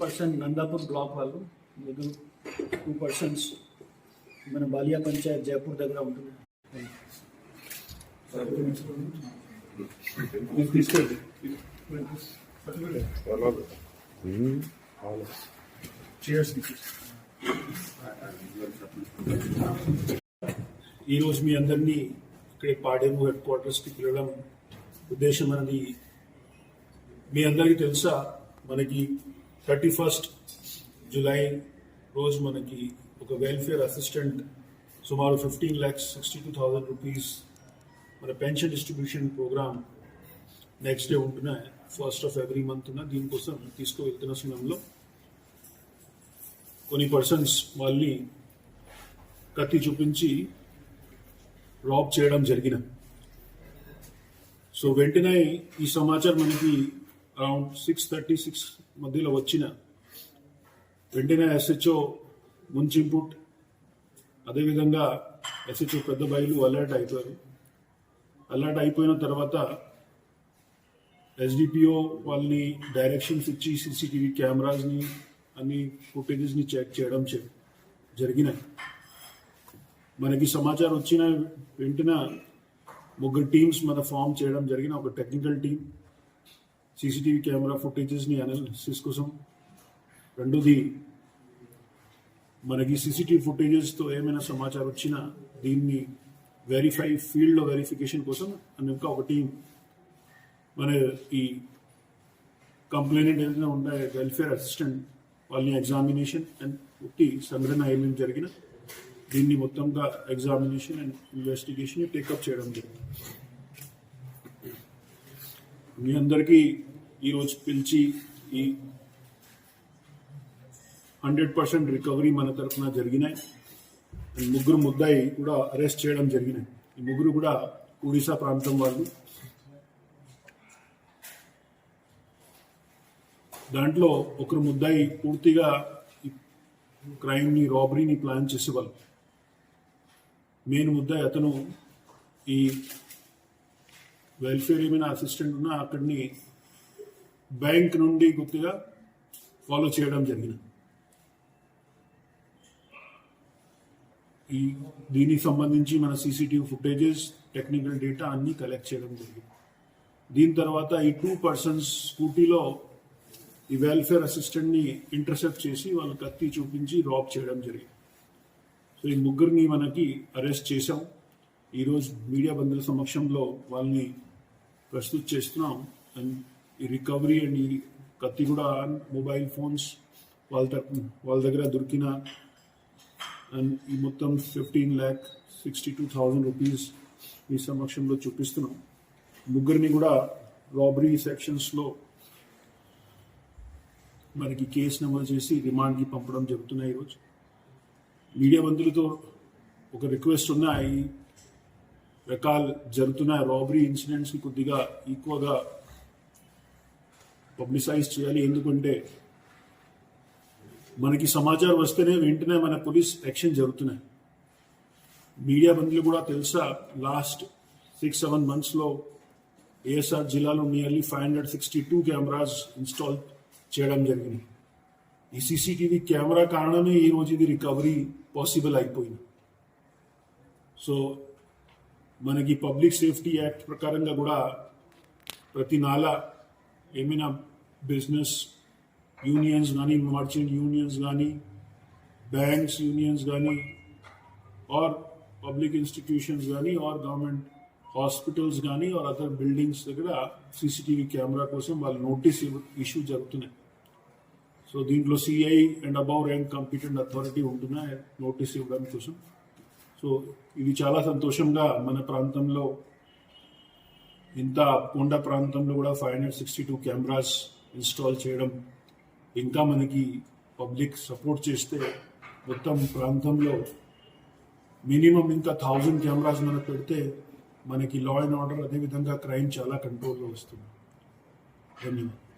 Percent నందాపూర్ black వాళ్ళు దగ్గర two persons మన బాలియా పంచాయత్ జైపూర్ దగ్గర ఉంటుంది ఈరోజు మీ అందరినీ ఇక్కడ పాడేము హెడ్ క్వార్టర్స్కి పిలవడం ఉద్దేశం అనేది మీ అందరికీ తెలుసా? మనకి థర్టీ ఫస్ట్ జులై రోజు మనకి ఒక వెల్ఫేర్ అసిస్టెంట్ సుమారు fifteen lakhs sixty two thousand rupees మన pension distribution program next day ఉంటున్నాయి ఫస్ట్ ఆఫ్ ఎవ్రీ మంత్ ఉన్న దీనికోసం తీసుకువెళ్తున్న సమయంలో కొన్ని పర్సన్స్ వాళ్ళని కత్తి చూపించి రాబ్ చేయడం జరిగిన. సో వెంటనే ఈ సమాచారం మనకి అరౌండ్ సిక్స్ థర్టీ సిక్స్ మధ్యలో వచ్చిన వెంటనే ఎస్హెచ్ఓ ముంచింపుట్ అదేవిధంగా ఎస్హెచ్ఓ పెద్ద బయలు అలర్ట్ అయిపోయారు. అలర్ట్ అయిపోయిన తర్వాత ఎస్డిపిఓ వాళ్ళని డైరెక్షన్స్ ఇచ్చి సీసీటీవీ కెమెరాస్ని అన్ని ఫుటేజెస్ని చెక్ చేయడం జరిగినాయి. మనకి సమాచారం వచ్చిన వెంటనే ముగ్గురు టీమ్స్ మన ఫామ్ చేయడం జరిగిన ఒక టెక్నికల్ టీం సీసీటీవీ కెమెరా ఫుటేజెస్ని అనాలిసిస్ కోసం రెండోది మనకి సీసీటీవీ ఫుటేజెస్తో ఏమైనా సమాచారం వచ్చినా దీన్ని వెరిఫై ఫీల్డ్లో వెరిఫికేషన్ కోసం అని ఇంకా ఒక టీం మన ఈ కంప్లైంట్ ఏదైనా ఉండే వెల్ఫేర్ అసిస్టెంట్ వాళ్ళని ఎగ్జామినేషన్ అండ్ ఒకటి సంఘటన ఏమేమి జరిగిన దీన్ని మొత్తంగా ఎగ్జామినేషన్ అండ్ ఇన్వెస్టిగేషన్ టేకప్ చేయడం జరిగింది. మీ అందరికీ ఈరోజు పిలిచి ఈ హండ్రెడ్ పర్సెంట్ రికవరీ మన తరఫున జరిగినాయి. ముగ్గురు ముద్దాయి కూడా అరెస్ట్ చేయడం జరిగినాయి. ఈ ముగ్గురు కూడా ఒడిశా ప్రాంతం వాళ్ళు. దాంట్లో ఒకరు ముద్దాయి పూర్తిగా క్రైమ్ని రాబరీని ప్లాన్ చేసేవాళ్ళు. మెయిన్ ముద్దాయి అతను ఈ వెల్ఫేర్ ఏమైనా అసిస్టెంట్ ఉన్నా అక్కడిని బ్యాంక్ నుండి గుర్తుగా ఫాలో చేయడం జరిగింది. ఈ దీనికి సంబంధించి మన సీసీటీవీ ఫుటేజెస్ టెక్నికల్ డేటా అన్నీ కలెక్ట్ చేయడం జరిగింది. దీని తర్వాత ఈ టూ పర్సన్స్ స్కూటీలో ఈ వెల్ఫేర్ అసిస్టెంట్ని ఇంటర్సెప్ట్ చేసి వాళ్ళు కత్తి చూపించి రాబ్ చేయడం జరిగింది. సో ఈ ముగ్గురిని మనకి అరెస్ట్ చేశాం. ఈరోజు మీడియా బంధువుల సమక్షంలో వాళ్ళని ప్రస్తుత చేస్తున్నాం. అండ్ ఈ రికవరీ అండ్ ఈ కత్తి కూడా మొబైల్ ఫోన్స్ వాళ్ళ వాళ్ళ దగ్గర దొరికిన అండ్ ఈ మొత్తం fifteen lakh sixty two thousand rupees మీ సమక్షంలో చూపిస్తున్నాం. ముగ్గురిని కూడా రాబరీ సెక్షన్స్లో మనకి కేసు నమోదు చేసి రిమాండ్కి పంపడం జరుగుతున్నాయి ఈరోజు మీడియా మంత్రులతో ఒక రిక్వెస్ట్ ఉన్నాయి రకాలు జరుగుతున్న రాబరీ ఇన్సిడెంట్స్కి కొద్దిగా ఎక్కువగా పబ్లిసైజ్ చేయాలి. ఎందుకంటే మనకి సమాచారం వస్తేనే వెంటనే మన పోలీస్ యాక్షన్ జరుగుతున్నాయి. మీడియా బంధువులు కూడా తెలుసా లాస్ట్ సిక్స్ సెవెన్ మంత్స్లో ఏఎస్ఆర్ జిల్లాలో nearly five hundred sixty two cameras install చేయడం జరిగింది. ఈ సీసీటీవీ కెమెరా కారణమే ఈ రోజు ఇది రికవరీ పాసిబుల్ అయిపోయింది. సో మనకి పబ్లిక్ సేఫ్టీ యాక్ట్ ప్రకారంగా కూడా ప్రతి నాల ఏమైనా బిజినెస్ యూనియన్స్ కానీ మర్చెంట్ యూనియన్స్ కానీ బ్యాంక్స్ యూనియన్స్ కానీ ఆర్ పబ్లిక్ ఇన్స్టిట్యూషన్స్ కానీ ఆర్ గవర్నమెంట్ హాస్పిటల్స్ కానీ ఆర్ అదర్ బిల్డింగ్స్ దగ్గర సీసీటీవీ కెమెరా కోసం వాళ్ళు నోటీస్ ఇష్యూ జరుగుతున్నాయి. సో దీంట్లో CI and above rank competent authority ఉంటున్నాయి నోటీస్ ఇవ్వడం కోసం. సో ఇది చాలా సంతోషంగా మన ప్రాంతంలో ఇంత కొండ ప్రాంతంలో కూడా five hundred sixty two cameras install చేయడం ఇంకా మనకి పబ్లిక్ సపోర్ట్ చేస్తే మొత్తం ప్రాంతంలో మినిమం ఇంకా థౌజండ్ కెమెరాస్ మనకు పెడితే మనకి లా అండ్ ఆర్డర్ అదేవిధంగా క్రైమ్ చాలా కంట్రోల్లో వస్తుంది. ధన్యవాదాలు.